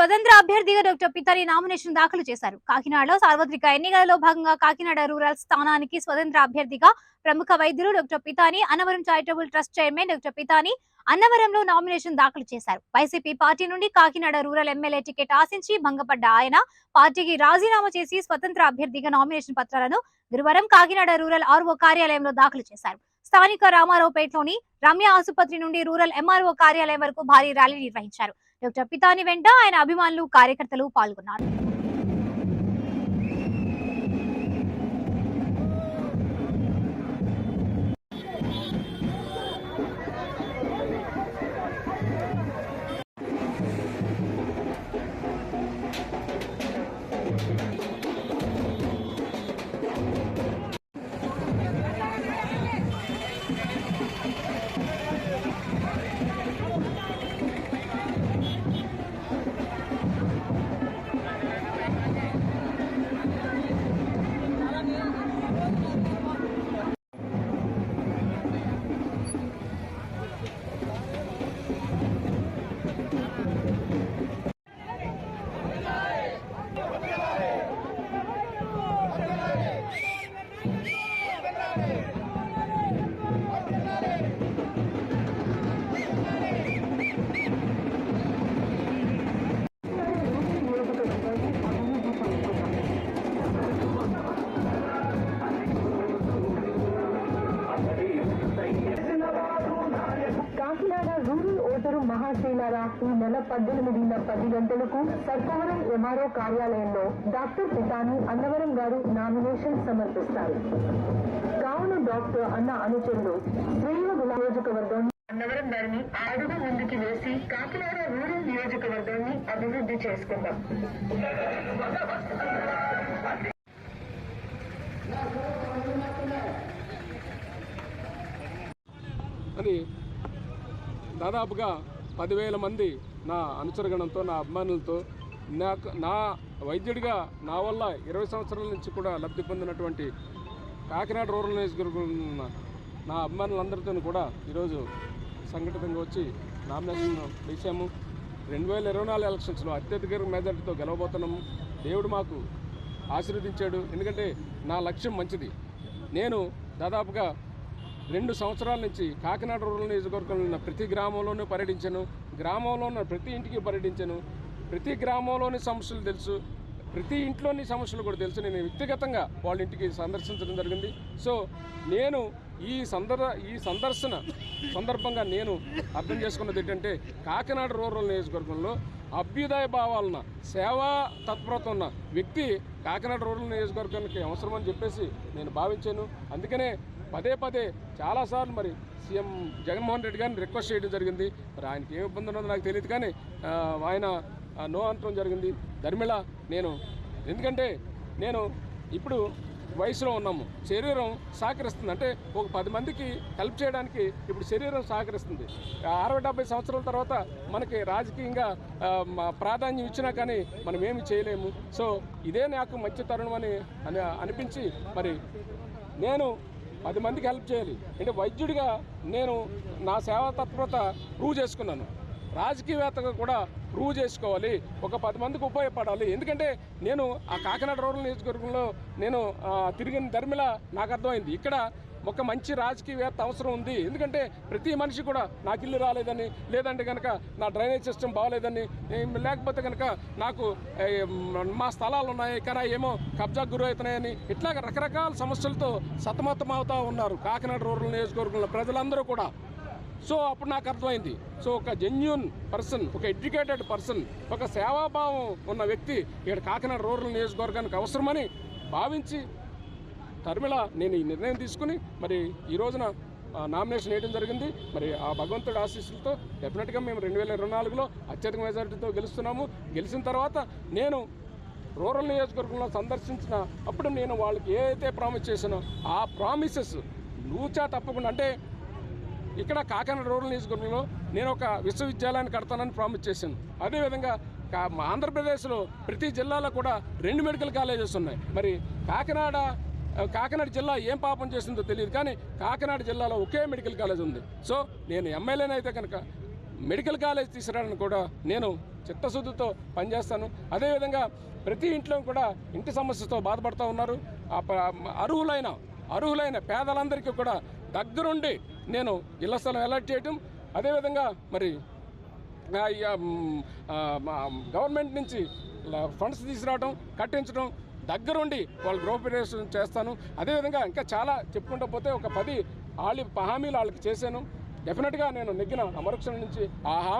స్వతంత్ర అభ్యర్థిగా doctor పితారి nomination దాఖలు చేశారు. కాకినాడలో సార్వత్రిక ఎన్నికలలో భాగంగా కాకినాడ రూరల్ స్థానానికి స్వతంత్ర అభ్యర్థిగా ప్రముఖ వైద్యులు doctor Pitani Annavaram charitable trust chairman doctor Pitani అన్నవరంలో nomination దాఖలు చేశారు. వైసీపీ పార్టీ నుండి కాకినాడ రూరల్ ఎమ్మెల్యే టికెట్ ఆశించి భంగపడ్డ ఆయన పార్టీకి రాజీనామా చేసి స్వతంత్ర అభ్యర్థిగా నామినేషన్ పత్రాలను గురువారం కాకినాడ రూరల్ ఆర్ఓ కార్యాలయంలో దాఖలు చేశారు. స్థానిక రామారావుపేటలోని రమ్య ఆసుపత్రి నుండి రూరల్ ఎంఆర్ఓ కార్యాలయం వరకు భారీ ర్యాలీ నిర్వహించారు. యొక్క పితాని వెంట ఆయన అభిమానులు కార్యకర్తలు పాల్గొన్నారు. మహాశైలారా ఈ నెల పద్దెనిమిదిన పది గంటలకు సర్పవరం ఎంఆర్ఓ కార్యాలయంలో డాక్టర్ పితాని అన్నవరం గారు నామినేషన్ సమర్పిస్తారు. కావున డాక్టర్ అన్న అనుచరులు శ్రీవ నియోజకవర్గం అన్నవరం గారిని అడుగు ముందుకి వేసి కాకినాడ రూరల్ నియోజకవర్గాన్ని అభివృద్ధి చేసుకుందాం. అని దాదాపుగా పదివేల మంది నా అనుచరగణంతో నా అభిమానులతో నాకు నా వైద్యుడిగా నా వల్ల ఇరవై సంవత్సరాల నుంచి కూడా లబ్ధి పొందినటువంటి కాకినాడ రూరల్ నియోజకవర్గం నా అభిమానులందరితో కూడా ఈరోజు సంఘటితంగా వచ్చి నామినేషన్ వేసాము రెండు వేల ఇరవై నాలుగు ఎలక్షన్స్లో అత్యధిక మెజార్టీతో గెలవబోతున్నాము. దేవుడు మాకు ఆశీర్వదించాడు. ఎందుకంటే నా లక్ష్యం మంచిది. నేను దాదాపుగా రెండు సంవత్సరాల నుంచి కాకినాడ రూరల్ నియోజకవర్గంలో ఉన్న ప్రతి గ్రామంలోనూ పర్యటించను. గ్రామంలో ఉన్న ప్రతి ఇంటికి పర్యటించను. ప్రతి గ్రామంలోని సమస్యలు తెలుసు. ప్రతి ఇంట్లోని సమస్యలు కూడా తెలుసు. నేను వ్యక్తిగతంగా వాళ్ళ ఇంటికి సందర్శించడం జరిగింది. సో నేను ఈ సందర్ ఈ సందర్శన సందర్భంగా నేను అర్థం చేసుకున్నది ఏంటంటే కాకినాడ రూరల్ నియోజకవర్గంలో అభ్యుదయ భావాలన సేవా తత్పరత ఉన్న వ్యక్తి కాకినాడ రూరల్ నియోజకవర్గానికి అవసరమని చెప్పేసి నేను భావించాను. అందుకనే పదే పదే చాలాసార్లు మరి సీఎం జగన్మోహన్ రెడ్డి గారిని రిక్వెస్ట్ చేయడం జరిగింది. మరి ఆయనకి ఏ ఇబ్బంది ఉన్నదో నాకు తెలియదు కానీ ఆయన నో అనటం జరిగింది. ధర్మిళ నేను ఎందుకంటే నేను ఇప్పుడు వయసులో ఉన్నాము. శరీరం సహకరిస్తుంది. అంటే ఒక పది మందికి హెల్ప్ చేయడానికి ఇప్పుడు శరీరం సహకరిస్తుంది. అరవై డెబ్బై సంవత్సరాల తర్వాత మనకి రాజకీయంగా ప్రాధాన్యం ఇచ్చినా కానీ మనం ఏమి చేయలేము. సో ఇదే నాకు మంచి తరుణం అని అనిపించి మరి నేను పది మందికి హెల్ప్ చేయాలి. అంటే వైద్యుడిగా నేను నా సేవా తత్పరత ప్రూవ్ చేసుకున్నాను. రాజకీయవేత్తగా కూడా ప్రూవ్ చేసుకోవాలి. ఒక పది మందికి ఉపయోగపడాలి. ఎందుకంటే నేను ఆ కాకినాడ రూరల్ నియోజకవర్గంలో నేను తిరిగిన ధర్మిల నాకు అర్థమైంది. ఇక్కడ ఒక మంచి రాజకీయవేత్త అవసరం ఉంది. ఎందుకంటే ప్రతి మనిషి కూడా నాకు ఇల్లు రాలేదని లేదంటే కనుక నా డ్రైనేజ్ సిస్టమ్ బాగలేదని లేకపోతే కనుక నాకు మా స్థలాలు ఉన్నాయి కానీ ఏమో కబ్జా గురవుతున్నాయని ఇట్లాగ రకరకాల సమస్యలతో సతమతమవుతూ ఉన్నారు కాకినాడ రూరల్ నియోజకవర్గంలో ప్రజలందరూ కూడా. సో అప్పుడు నాకు అర్థమైంది. సో ఒక జెన్యున్ పర్సన్ ఒక ఎడ్యుకేటెడ్ పర్సన్ ఒక సేవాభావం ఉన్న వ్యక్తి ఇక్కడ కాకినాడ రూరల్ నియోజకవర్గానికి అవసరమని భావించి తర్మిళ నేను ఈ నిర్ణయం తీసుకుని మరి ఈ రోజున నామినేషన్ వేయడం జరిగింది. మరి ఆ భగవంతుడి ఆశీస్సులతో డెఫినెట్గా మేము రెండు వేల ఇరవై నాలుగులో అత్యధిక మెజారిటీతో గెలుస్తున్నాము. గెలిచిన తర్వాత నేను రూరల్ నియోజకవర్గంలో సందర్శించిన అప్పుడు నేను వాళ్ళకి ఏదైతే ప్రామిస్ చేశానో ఆ ప్రామిసెస్ నూచా తప్పకుండా అంటే ఇక్కడ కాకినాడ రూరల్ నియోజకవర్గంలో నేను ఒక విశ్వవిద్యాలయాన్ని కడతానని ప్రామిస్ చేశాను. అదేవిధంగా మా ఆంధ్రప్రదేశ్లో ప్రతి జిల్లాలో కూడా రెండు మెడికల్ కాలేజెస్ ఉన్నాయి. మరి కాకినాడ కాకినాడ జిల్లా ఏం పాపం చేసిందో తెలియదు కానీ కాకినాడ జిల్లాలో ఒకే మెడికల్ కాలేజ్ ఉంది. సో నేను ఎమ్మెల్యేనైతే కనుక మెడికల్ కాలేజ్ తీసుకురావడానికి కూడా నేను చిత్తశుద్ధితో పనిచేస్తాను. అదేవిధంగా ప్రతి ఇంట్లో కూడా ఇంటి సమస్యతో బాధపడుతూ ఉన్నారు. అర్హులైన అర్హులైన పేదలందరికీ కూడా దగ్గరుండి నేను ఇళ్ళ స్థలం అలర్ట్ చేయటం. అదేవిధంగా మరి గవర్నమెంట్ నుంచి ఫండ్స్ తీసుకురావడం కట్టించడం దగ్గరుండి వాళ్ళు గృహప్రవేశం చేస్తాను. అదేవిధంగా ఇంకా చాలా చెప్పుకుంటూ పోతే ఒక పది వాళ్ళు హామీలు వాళ్ళకి చేశాను. డెఫినెట్గా నేను నెగ్గిన అమరక్షణ నుంచి ఆ హామీ